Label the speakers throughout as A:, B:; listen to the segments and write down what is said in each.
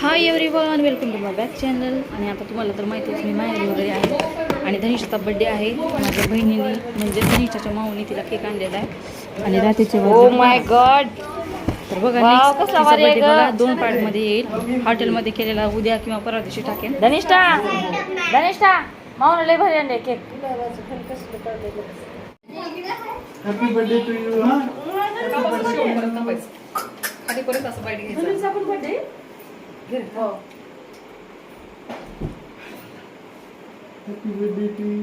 A: Hi everyone welcome to my back channel आणि आता तुम्हाला तर माहितीच मी माहेरी वगैरे आहे. आणि धनिषाचा बड्डे आहे माझ्या बहिणीने म्हणजे धनिषाच्या माऊनी तिला केक आणलेला आहे. आणि रात्रीचे
B: ओ माय गॉड
A: तर बघा. बघा. दोन पार्टमध्ये येईल. हॉटेलमध्ये केलेला उद्या किंवा परवा दिवशी टाकेन.
B: धनिष्ठा! धनिष्ठा! माऊन लय भारी आणले cake
C: happy birthday to you हा. हॅपी बर्थडे टू यू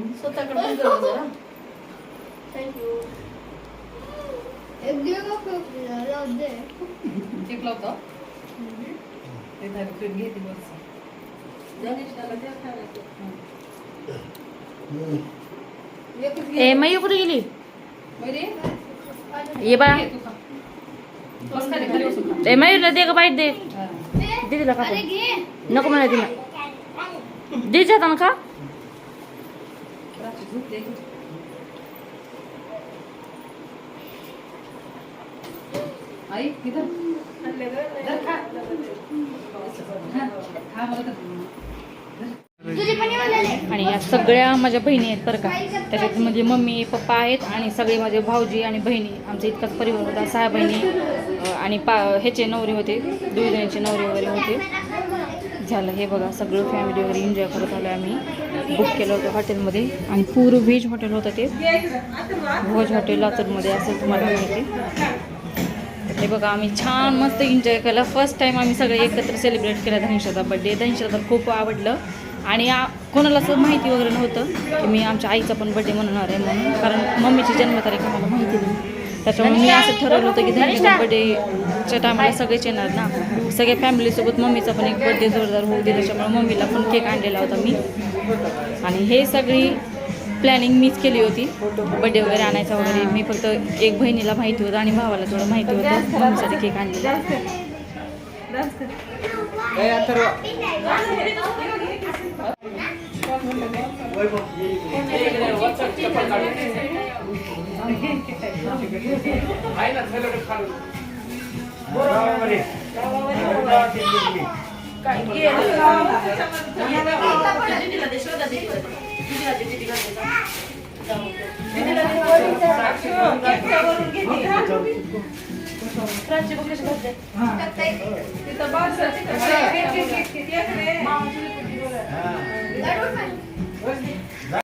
A: ए मयू कुठे गेली? ये बा ए मयूरला दे का बाईट दे. दे तिला का नको म्हणा तिला. दे जाताना का आणि या सगळ्या माझ्या बहिणी आहेत बरं का. त्याच्यात म्हणजे मम्मी पप्पा आहेत आणि सगळे माझे भाऊजी आणि बहिणी. आमचा इतकाच परिवार होता सहा बहिणी आणि पा ह्याचे नवरे होते दुई नवरे वगैरे होते. झालं हे बघा सगळं फॅमिली वगैरे एन्जॉय करत आलो आम्ही. बुक केलं होतं हॉटेलमध्ये आणि पूर व्हेज हॉटेल होतं ते. भोज हॉटेल लातूरमध्ये असं तुम्हाला माहिती. हे बघा आम्ही छान मस्त एन्जॉय केलं. फर्स्ट टाईम आम्ही सगळे एकत्र सेलिब्रेट केला धनिषाचा बड्डे धनिषाचा तर खूप आवडलं. आणि कोणाला असं माहिती वगैरे नव्हतं की मी आमच्या आईचा पण बड्डे म्हणणार आहे म्हणून. कारण मम्मीची जन्मतारीख आम्हाला माहिती नाही. त्याच्यामुळे मी असं ठरवलं होतं की धनिषाच्या बड्डेच्या टायमाला सगळेच येणार ना. सगळ्या फॅमिलीसोबत मम्मीचा पण एक बड्डे जोरदार होऊ दे त्याच्यामुळे मम्मीला पण केक आणलेला होता मी. आणि हे सगळी प्लॅनिंग मीच केली होती. बड्डे वगैरे आणायचा वगैरे. मी फक्त एक बहिणीला माहिती होतं आणि भावाला थोडं माहिती होतं. मम्मीसाठी केक आणलेला. डान्स कर ए अथर्व दिदीला तिथं बाजूला